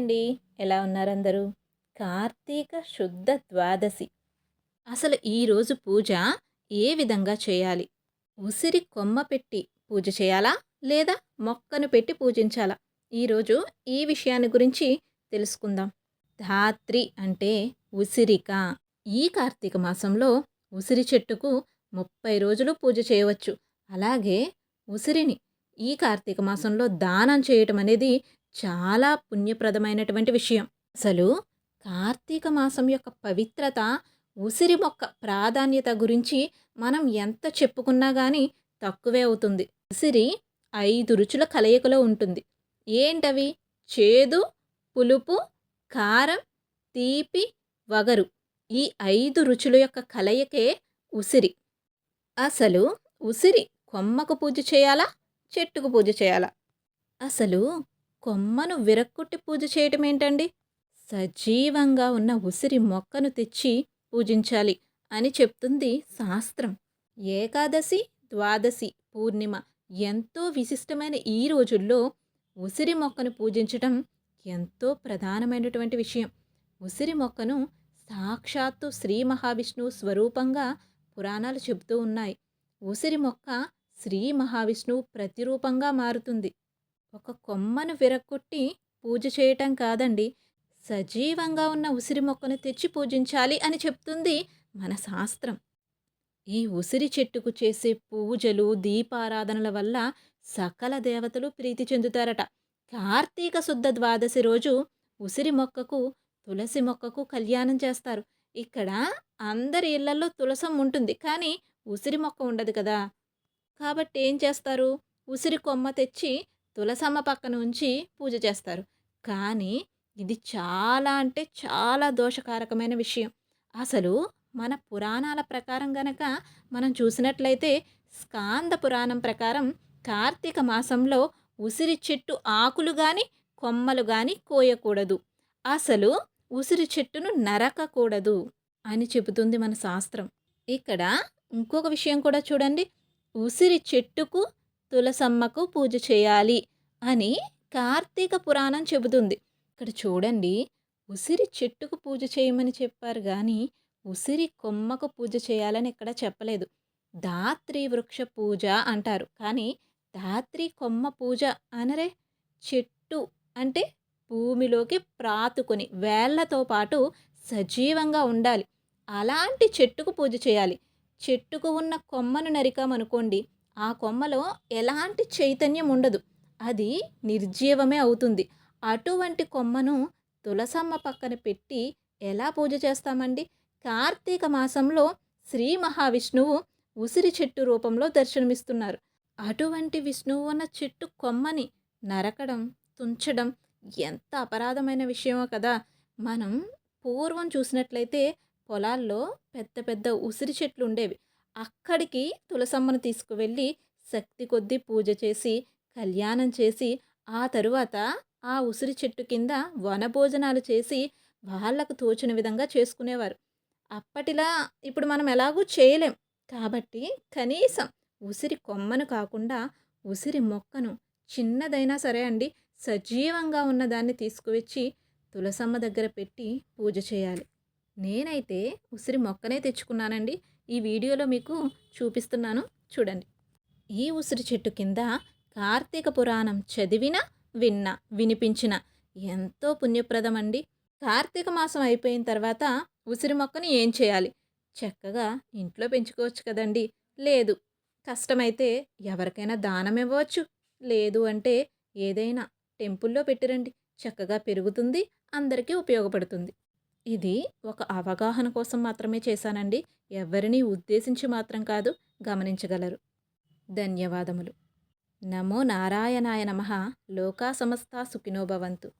అండి. ఎలా ఉన్నారందరూ? కార్తీక శుద్ధ ద్వాదశి. అసలు ఈరోజు పూజ ఏ విధంగా చేయాలి? ఉసిరి కొమ్మ పెట్టి పూజ చేయాలా? లేదా మొక్కను పెట్టి పూజించాలా? ఈరోజు ఈ విషయాన్ని గురించి తెలుసుకుందాం. ధాత్రి అంటే ఉసిరిక. ఈ కార్తీక మాసంలో ఉసిరి చెట్టుకు ముప్పై రోజులు పూజ చేయవచ్చు. అలాగే ఉసిరిని ఈ కార్తీక మాసంలో దానం చేయటం అనేది చాలా పుణ్యప్రదమైనటువంటి విషయం. అసలు కార్తీక మాసం యొక్క పవిత్రత ఉసిరి మొక్క ప్రాధాన్యత గురించి మనం ఎంత చెప్పుకున్నా కానీ తక్కువే అవుతుంది. ఉసిరి ఐదు రుచుల కలయికలో ఉంటుంది. ఏంటవి? చేదు పులుపు కారం తీపి వగరు ఈ ఐదు రుచుల యొక్క కలయికే ఉసిరి. అసలు ఉసిరి కొమ్మకు పూజ చేయాలా? చెట్టుకు పూజ చేయాలా? అసలు కొమ్మను విరక్కుట్టి పూజ చేయటం ఏంటండి సజీవంగా ఉన్న ఉసిరి మొక్కను తెచ్చి పూజించాలి అని చెప్తుంది శాస్త్రం. ఏకాదశి ద్వాదశి పూర్ణిమ ఎంతో విశిష్టమైన ఈ రోజుల్లో ఉసిరి మొక్కను పూజించటం ఎంతో ప్రధానమైనటువంటి విషయం. ఉసిరి మొక్కను సాక్షాత్తు శ్రీ మహావిష్ణువు స్వరూపంగా పురాణాలు చెబుతూ ఉన్నాయి. ఉసిరి మొక్క శ్రీ మహావిష్ణువు ప్రతిరూపంగా మారుతుంది. ఒక కొమ్మను విరక్కొట్టి పూజ చేయటం కాదండి. సజీవంగా ఉన్న ఉసిరి మొక్కను తెచ్చి పూజించాలి అని చెప్తుంది మన శాస్త్రం. ఈ ఉసిరి చెట్టుకు చేసే పూజలు దీపారాధనల వల్ల సకల దేవతలు ప్రీతి చెందుతారట. కార్తీక శుద్ధ ద్వాదశి రోజు ఉసిరి మొక్కకు తులసి మొక్కకు కళ్యాణం చేస్తారు. ఇక్కడ అందరి ఇళ్ళలో తులసం ఉంటుంది కానీ ఉసిరి మొక్క ఉండదు కదా. కాబట్టి ఏం చేస్తారు? ఉసిరి కొమ్మ తెచ్చి తులసమ్మ పక్కన ఉంచి పూజ చేస్తారు. కానీ ఇది చాలా అంటే చాలా దోషకారకమైన విషయం. అసలు మన పురాణాల ప్రకారం గనక మనం చూసినట్లయితే స్కాంద పురాణం ప్రకారం కార్తీక మాసంలో ఉసిరి చెట్టు ఆకులు కానీ కొమ్మలు కానీ కోయకూడదు. అసలు ఉసిరి చెట్టును నరకకూడదు అని చెబుతుంది మన శాస్త్రం. ఇక్కడ ఇంకొక విషయం కూడా చూడండి. ఉసిరి చెట్టుకు తులసమ్మకు పూజ చేయాలి అని కార్తీక పురాణం చెబుతుంది. ఇక్కడ చూడండి ఉసిరి చెట్టుకు పూజ చేయమని చెప్పారు కానీ ఉసిరి కొమ్మకు పూజ చేయాలని ఇక్కడ చెప్పలేదు. ధాత్రి వృక్ష పూజ అంటారు. కానీ ధాత్రి కొమ్మ పూజ అనరే చెట్టు అంటే భూమిలోకి ప్రాతుకొని వేళ్ళతో పాటు సజీవంగా ఉండాలి. అలాంటి చెట్టుకు పూజ చేయాలి. చెట్టుకు ఉన్న కొమ్మను నరికామనుకోండి ఆ కొమ్మలో ఎలాంటి చైతన్యం ఉండదు. అది నిర్జీవమే అవుతుంది. అటువంటి కొమ్మను తులసమ్మ పక్కన పెట్టి ఎలా పూజ చేస్తామండి? కార్తీక మాసంలో శ్రీ మహావిష్ణువు ఉసిరి చెట్టు రూపంలో దర్శనమిస్తున్నారు. అటువంటి విష్ణువు ఉన్న చెట్టు కొమ్మని నరకడం తుంచడం ఎంత అపరాధమైన విషయమో కదా! మనం పూర్వం చూసినట్లయితే పొలాల్లో పెద్ద పెద్ద ఉసిరి చెట్లు ఉండేవి. అక్కడికి తులసమ్మను తీసుకువెళ్ళి శక్తి కొద్దీ పూజ చేసి కళ్యాణం చేసి ఆ తరువాత ఆ ఉసిరి చెట్టు కింద వనభోజనాలు చేసి వాళ్ళకు తోచిన విధంగా చేసుకునేవారు. అప్పటిలా ఇప్పుడు మనం ఎలాగూ చేయలేం. కాబట్టి కనీసం ఉసిరి కొమ్మను కాకుండా ఉసిరి మొక్కను చిన్నదైనా సరే అండి సజీవంగా ఉన్నదాన్ని తీసుకువచ్చి తులసమ్మ దగ్గర పెట్టి పూజ చేయాలి. నేనైతే ఉసిరి మొక్కనే తెచ్చుకున్నానండి. ఈ వీడియోలో మీకు చూపిస్తున్నాను. చూడండి. ఈ ఉసిరి చెట్టు కింద కార్తీక పురాణం చదివిన విన్న వినిపించిన ఎంతో పుణ్యప్రదం అండి కార్తీక మాసం అయిపోయిన తర్వాత ఉసిరి మొక్కని ఏం చేయాలి? చక్కగా ఇంట్లో పెంచుకోవచ్చు కదండి. లేదు. కష్టమైతే ఎవరికైనా దానం ఇవ్వచ్చు. లేదు అంటే ఏదైనా టెంపుల్లో పెట్టిరండి. చక్కగా పెరుగుతుంది అందరికీ ఉపయోగపడుతుంది. ఇది ఒక అవగాహన కోసం మాత్రమే చేశానండి. ఎవరిని ఉద్దేశించి మాత్రం కాదు గమనించగలరు. ధన్యవాదములు. నమో నారాయణాయ నమ. లోకా సమస్త సుఖినోభవంతు